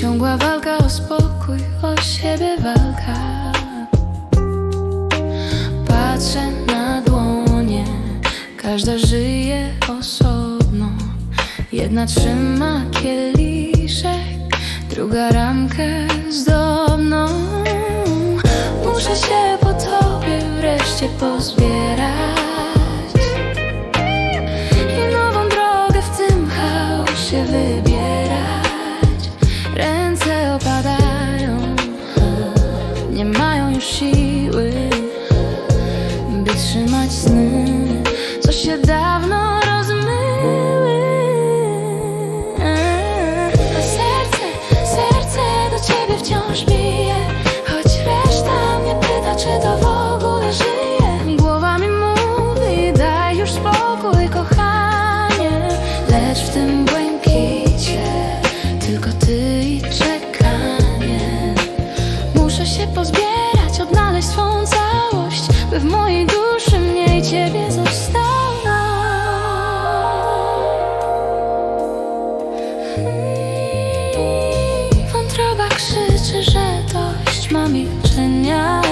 Ciągła walka o spokój, o siebie walka. Patrzę na dłonie, każda żyje osobno. Jedna trzyma kieliszek, druga ramkę zdobną. Muszę się po tobie wreszcie pozbierać nie mają już siły, by trzymać sny, co się dawno rozmyły. A serce, serce do ciebie wciąż bije, choć reszta mnie pyta, czy to w ogóle żyje. Głowa mi mówi, daj już spokój, kochanie, lecz w tym błękicie pozbierać, odnaleźć swą całość, by w mojej duszy mnie i ciebie zostało. Wątroba krzyczy, że dość ma milczenia.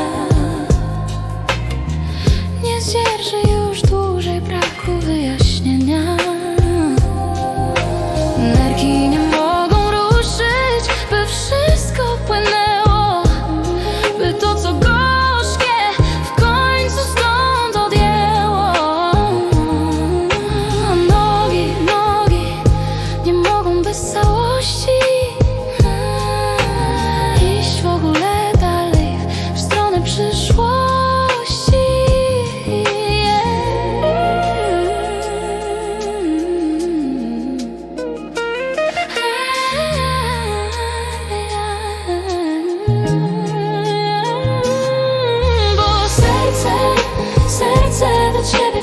Nie zdzierży już dłużej braku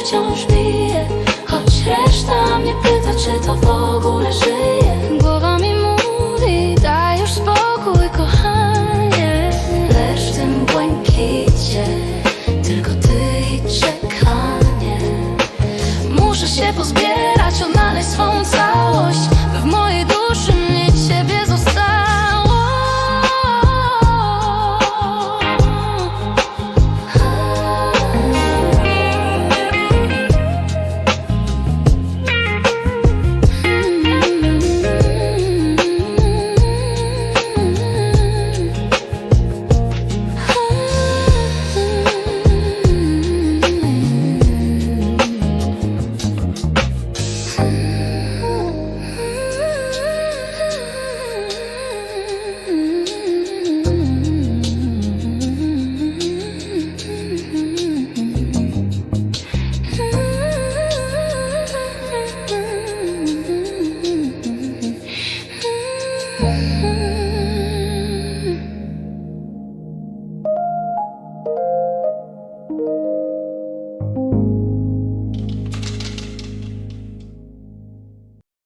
wciąż bije. Choć reszta mnie pyta, czy to